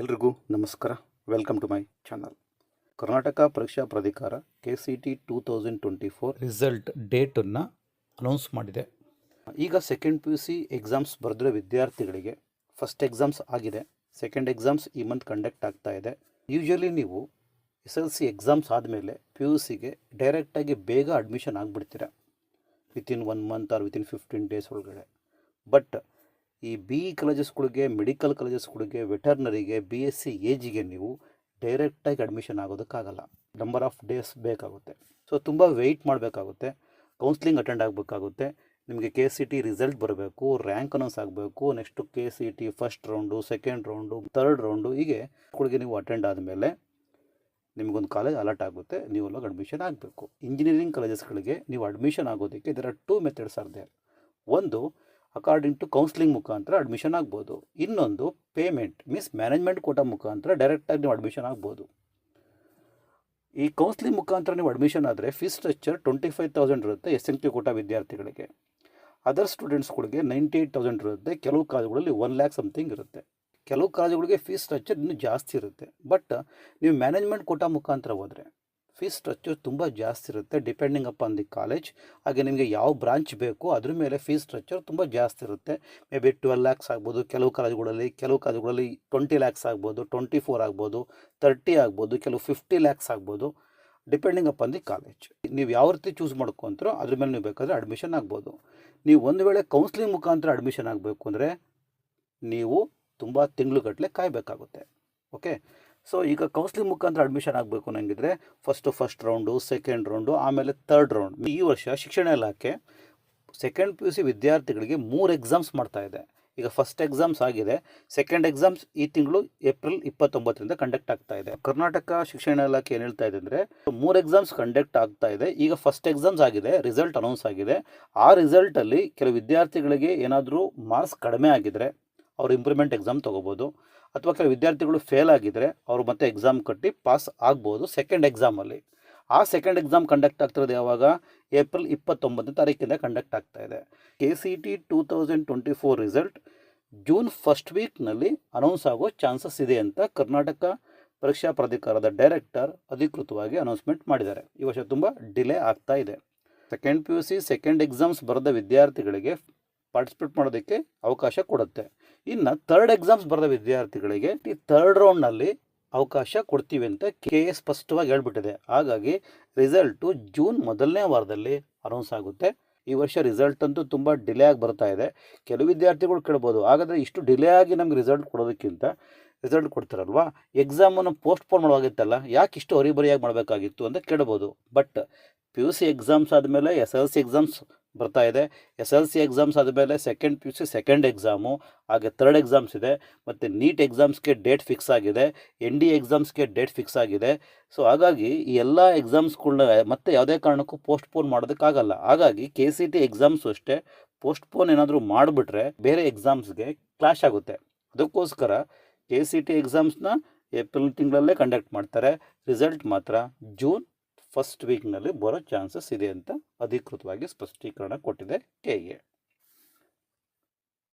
ಎಲ್ರಿಗೂ ನಮಸ್ಕಾರ. Welcome to my channel Karnataka Pariksha Pradhikara K C T two thousand twenty four result ಡೇಟನ್ನು announce ಮಾಡಿದೆ. ಈಗ second P U C exams ಬರೆದಿರೋ ವಿದ್ಯಾರ್ಥಿಗಳಿಗೆ first exams ಆಗಿದೆ. Second exams ಈ month conduct ಆಗ್ತಾ ಇದೆ. ಯೂಶ್ವಲಿ ನೀವು ಎಸ್ ಎಲ್ ಸಿ ಎಕ್ಸಾಮ್ಸ್ ಆದಮೇಲೆ ಪಿ ಯು ಸಿಗೆ ಡೈರೆಕ್ಟಾಗಿ ಬೇಗ admission ಆಗಿಬಿಡ್ತೀರ. Within one month or within fifteen days ಒಳಗಡೆ. ಬಟ್ ಈ ಬಿ ಇ ಕಾಲೇಜಸ್ಗಳಿಗೆ ಮೆಡಿಕಲ್ ಕಾಲೇಜಸ್ಗಳಿಗೆ ವೆಟರ್ನರಿಗೆ ಬಿ ಎಸ್ ಸಿ ಏಜಿಗೆ ನೀವು ಡೈರೆಕ್ಟಾಗಿ ಅಡ್ಮಿಷನ್ ಆಗೋದಕ್ಕಾಗಲ್ಲ. ನಂಬರ್ ಆಫ್ ಡೇಸ್ ಬೇಕಾಗುತ್ತೆ. ಸೊ ತುಂಬ ವೆಯ್ಟ್ ಮಾಡಬೇಕಾಗುತ್ತೆ. ಕೌನ್ಸ್ಲಿಂಗ್ ಅಟೆಂಡ್ ಆಗಬೇಕಾಗುತ್ತೆ. ನಿಮಗೆ ಕೆ ಸಿ ಟಿ ರಿಸಲ್ಟ್ ಬರಬೇಕು ರ್ಯಾಂಕ್ ಅನೌನ್ಸ್ ಆಗಬೇಕು next K C T first round second round third round ಹೀಗೆ ಸ್ಕೂಲ್ಗೆ ನೀವು ಅಟೆಂಡ್ ಆದಮೇಲೆ ನಿಮಗೊಂದು ಕಾಲೇಜ್ ಅಲರ್ಟ್ ಆಗುತ್ತೆ. ನೀವು ಅಲ್ಲಿಗೆ ಅಡ್ಮಿಷನ್ ಆಗಬೇಕು. ಇಂಜಿನಿಯರಿಂಗ್ ಕಾಲೇಜಸ್ಗಳಿಗೆ ನೀವು ಅಡ್ಮಿಷನ್ ಆಗೋದಕ್ಕೆ ಇದರ ಟೂ ಮೆಥಡ್ಸ್ ಆರ್ ಒಂದು ಅಕಾರ್ಡಿಂಗ್ ಟು ಕೌನ್ಸಿಲಿಂಗ್ ಮುಖಾಂತರ ಅಡ್ಮಿಷನ್ ಆಗ್ಬೋದು. ಇನ್ನೊಂದು ಪೇಮೆಂಟ್ ಮೀನ್ಸ್ ಮ್ಯಾನೇಜ್ಮೆಂಟ್ ಕೋಟಾ ಮುಖಾಂತರ ಡೈರೆಕ್ಟಾಗಿ ನೀವು ಅಡ್ಮಿಷನ್ ಆಗ್ಬೋದು. ಈ ಕೌನ್ಸಿಲಿಂಗ್ ಮುಖಾಂತರ ನೀವು ಅಡ್ಮಿಷನ್ ಆದರೆ fees structure twenty five thousand ಇರುತ್ತೆ ಎಸ್ ಎನ್ ಟಿ ಕೋಟಾ ವಿದ್ಯಾರ್ಥಿಗಳಿಗೆ. ಅದರ್ ಸ್ಟೂಡೆಂಟ್ಸ್ಗಳಿಗೆ ನೈಂಟಿ ಏಯ್ಟ್ ತೌಸಂಡ್ ಇರುತ್ತೆ, ಕೆಲವು ಕಾಲೇಜುಗಳಲ್ಲಿ ಒನ್ ಲ್ಯಾಕ್ ಸಮಥಿಂಗ್ ಇರುತ್ತೆ. ಕೆಲವು ಕಾಲೇಜುಗಳಿಗೆ ಫೀಸ್ ಸ್ಟ್ರಕ್ಚರ್ ಇನ್ನೂ ಜಾಸ್ತಿ ಇರುತ್ತೆ. ಬಟ್ ನೀವು ಮ್ಯಾನೇಜ್ಮೆಂಟ್ ಕೋಟಾ ಮುಖಾಂತರ ಹೋದರೆ ಫೀಸ್ ಸ್ಟ್ರಕ್ಚರ್ ತುಂಬ ಜಾಸ್ತಿ ಇರುತ್ತೆ ಡಿಪೆಂಡಿಂಗ್ ಅಪಾನ್ ದಿ ಕಾಲೇಜ್ ಹಾಗೆ ನಿಮಗೆ ಯಾವ ಬ್ರಾಂಚ್ ಬೇಕು ಅದ್ರ ಮೇಲೆ ಫೀಸ್ ಸ್ಟ್ರಕ್ಚರ್ ತುಂಬ ಜಾಸ್ತಿ ಇರುತ್ತೆ. ಮೇ ಬಿ ಟ್ವೆಲ್ ಲ್ಯಾಕ್ಸ್ ಆಗ್ಬೋದು, ಕೆಲವು ಕಾಲೇಜ್ಗಳಲ್ಲಿ ಕೆಲವು ಕಾಲೇಜ್ಗಳಲ್ಲಿ ಟ್ವೆಂಟಿ ಲ್ಯಾಕ್ಸ್ ಆಗ್ಬೋದು ಟ್ವೆಂಟಿ ಫೋರ್ ಆಗ್ಬೋದು ತರ್ಟಿ ಆಗ್ಬೋದು, ಕೆಲವು ಫಿಫ್ಟಿ ಲ್ಯಾಕ್ಸ್ ಆಗ್ಬೋದು ಡಿಪೆಂಡಿಂಗ್ ಅಪಾನ್ ದಿ ಕಾಲೇಜ್ ನೀವು ಯಾವ ರೀತಿ ಚೂಸ್ ಮಾಡ್ಕೊತೀರೋ ಅದ್ರ ಮೇಲೆ ನೀವು ಬೇಕಾದರೆ ಅಡ್ಮಿಷನ್ ಆಗ್ಬೋದು. ನೀವು ಒಂದು ವೇಳೆ ಕೌನ್ಸ್ಲಿಂಗ್ ಮುಖಾಂತರ ಅಡ್ಮಿಷನ್ ಆಗಬೇಕು ಅಂದರೆ, ನೀವು ತುಂಬ ತಿಂಗಳುಗಟ್ಟಲೆ ಕಾಯಬೇಕಾಗುತ್ತೆ. ಓಕೆ ಸೊ ಈಗ ಕೌನ್ಸ್ಲಿಂಗ್ ಮುಖಾಂತರ ಅಡ್ಮಿಷನ್ ಆಗಬೇಕು ಅನ್ನಂಗಿದ್ರೆ first first round second round ಆಮೇಲೆ ತರ್ಡ್ ರೌಂಡ್ ಈ ವರ್ಷ ಶಿಕ್ಷಣ ಇಲಾಖೆ ಸೆಕೆಂಡ್ ಪಿ ಯು ಸಿ ವಿದ್ಯಾರ್ಥಿಗಳಿಗೆ ಮೂರು ಎಕ್ಸಾಮ್ಸ್ ಮಾಡ್ತಾ ಇದೆ. ಈಗ ಫಸ್ಟ್ ಎಕ್ಸಾಮ್ಸ್ ಆಗಿದೆ. ಸೆಕೆಂಡ್ ಎಕ್ಸಾಮ್ಸ್ ಈ ತಿಂಗಳು ಏಪ್ರಿಲ್ ಇಪ್ಪತ್ತೊಂಬತ್ತರಿಂದ ಕಂಡಕ್ಟ್ ಆಗ್ತಾ ಇದೆ. ಕರ್ನಾಟಕ ಶಿಕ್ಷಣ ಇಲಾಖೆ ಏನು ಹೇಳ್ತಾ ಇದೆ ಅಂದರೆ, ಮೂರು ಎಕ್ಸಾಮ್ಸ್ ಕಂಡಕ್ಟ್ ಆಗ್ತಾ ಇದೆ. ಈಗ ಫಸ್ಟ್ ಎಕ್ಸಾಮ್ಸ್ ಆಗಿದೆ ರಿಸಲ್ಟ್ ಅನೌನ್ಸ್ ಆಗಿದೆ. ಆ ರಿಸಲ್ಟಲ್ಲಿ ಕೆಲವು ವಿದ್ಯಾರ್ಥಿಗಳಿಗೆ ಏನಾದರೂ ಮಾರ್ಕ್ಸ್ ಕಡಿಮೆ ಆಗಿದ್ರೆ ಅವರು ಇಂಪ್ರೂವ್ಮೆಂಟ್ ಎಕ್ಸಾಮ್ ತೊಗೋಬೋದು. ಅಥವಾ ಕೆಲವು ವಿದ್ಯಾರ್ಥಿಗಳು ಫೇಲ್ ಆಗಿದ್ದರೆ ಅವರು ಮತ್ತೆ ಎಕ್ಸಾಮ್ ಕಟ್ಟಿ ಪಾಸ್ ಆಗ್ಬೋದು ಸೆಕೆಂಡ್ ಎಕ್ಸಾಮಲ್ಲಿ ಆ ಸೆಕೆಂಡ್ ಎಕ್ಸಾಮ್ ಕಂಡಕ್ಟ್ ಆಗ್ತಿರೋದು ಯಾವಾಗ? ಏಪ್ರಿಲ್ ಇಪ್ಪತ್ತೊಂಬತ್ತನೇ ತಾರೀಕಿಂದ ಕಂಡಕ್ಟ್ ಆಗ್ತಾ ಇದೆ. K C T two thousand twenty four result June first ವೀಕ್ನಲ್ಲಿ announce ಆಗೋ ಚಾನ್ಸಸ್ ಇದೆ ಅಂತ ಕರ್ನಾಟಕ ಪರೀಕ್ಷಾ ಪ್ರಾಧಿಕಾರದ ಡೈರೆಕ್ಟರ್ ಅಧಿಕೃತವಾಗಿ ಅನೌನ್ಸ್ಮೆಂಟ್ ಮಾಡಿದ್ದಾರೆ. ಈ ವರ್ಷ ತುಂಬ ಡಿಲೇ ಆಗ್ತಾ ಇದೆ. Second P U C second exams ಬರೆದ ವಿದ್ಯಾರ್ಥಿಗಳಿಗೆ ಪಾರ್ಟಿಸಿಪೇಟ್ ಮಾಡೋದಕ್ಕೆ ಅವಕಾಶ ಕೊಡುತ್ತೆ. ಇನ್ನು ತರ್ಡ್ ಎಕ್ಸಾಮ್ಸ್ ಬರೆದ ವಿದ್ಯಾರ್ಥಿಗಳಿಗೆ ಈ ತರ್ಡ್ ರೌಂಡ್ನಲ್ಲಿ ಅವಕಾಶ ಕೊಡ್ತೀವಿ ಅಂತ ಕೆ ಎ ಸ್ಪಷ್ಟವಾಗಿ ಹೇಳ್ಬಿಟ್ಟಿದೆ. ಹಾಗಾಗಿ ರಿಸಲ್ಟು ಜೂನ್ ಮೊದಲನೇ ವಾರದಲ್ಲಿ ಅನೌನ್ಸ್ ಆಗುತ್ತೆ. ಈ ವರ್ಷ ರಿಸಲ್ಟ್ ಅಂತೂ ತುಂಬ ಡಿಲೇ ಆಗಿ ಬರ್ತಾ ಇದೆ. ಕೆಲವು ವಿದ್ಯಾರ್ಥಿಗಳು ಕೇಳ್ಬೋದು, ಹಾಗಾದರೆ ಇಷ್ಟು ಡಿಲೇ ಆಗಿ ನಮ್ಗೆ ರಿಸಲ್ಟ್ ಕೊಡೋದಕ್ಕಿಂತ ರಿಸಲ್ಟ್ ಕೊಡ್ತಾರಲ್ವಾ? ಎಕ್ಸಾಮನ್ನು ಪೋಸ್ಟ್ಪೋನ್ ಮಾಡುವಾಗಿತ್ತಲ್ಲ, ಯಾಕೆ ಇಷ್ಟು ಹರಿಬರಿಯಾಗಿ ಮಾಡಬೇಕಾಗಿತ್ತು ಅಂತ ಕೇಳ್ಬೋದು. But P U C exams ಆದಮೇಲೆ ಎಸ್ ಎಲ್ ಸಿ ಎಕ್ಸಾಮ್ಸ್ ಬರ್ತಾ ಇದೆ. ಎಸ್ ಎಲ್ ಸಿ ಎಕ್ಸಾಮ್ಸ್ ಆದಮೇಲೆ second P U C second exam ಹಾಗೆ ಥರ್ಡ್ ಎಕ್ಸಾಮ್ಸ್ ಇದೆ. ಮತ್ತು ನೀಟ್ ಎಕ್ಸಾಮ್ಸ್ಗೆ ಡೇಟ್ ಫಿಕ್ಸ್ ಆಗಿದೆ. ಎನ್ ಡಿ ಎಕ್ಸಾಮ್ಸ್ಗೆ ಡೇಟ್ ಫಿಕ್ಸ್ ಆಗಿದೆ. ಸೊ ಹಾಗಾಗಿ ಈ ಎಲ್ಲ ಎಕ್ಸಾಮ್ಸ್ಗಳನ್ನ ಮತ್ತೆ ಯಾವುದೇ ಕಾರಣಕ್ಕೂ ಪೋಸ್ಟ್ಪೋನ್ ಮಾಡೋದಕ್ಕಾಗಲ್ಲ. ಹಾಗಾಗಿ ಕೆ ಸಿ ಟಿ ಎಕ್ಸಾಮ್ಸು ಅಷ್ಟೇ ಪೋಸ್ಟ್ಪೋನ್ ಏನಾದರೂ ಮಾಡಿಬಿಟ್ರೆ ಬೇರೆ ಎಕ್ಸಾಮ್ಸ್ಗೆ ಕ್ಲಾಶ್ ಆಗುತ್ತೆ. ಅದಕ್ಕೋಸ್ಕರ ಕೆ ಸಿ ಟಿ ಎಕ್ಸಾಮ್ಸ್ನ ಏಪ್ರಿಲ್ ತಿಂಗಳಲ್ಲೇ ಕಂಡಕ್ಟ್ ಮಾಡ್ತಾರೆ. ರಿಸಲ್ಟ್ ಮಾತ್ರ ಜೂನ್ ಫಸ್ಟ್ ವೀಕ್ನಲ್ಲಿ ಬರೋ ಚಾನ್ಸಸ್ ಇದೆ ಅಂತ ಅಧಿಕೃತವಾಗಿ ಸ್ಪಷ್ಟೀಕರಣ ಕೊಟ್ಟಿದೆ ಕೆ ಎ.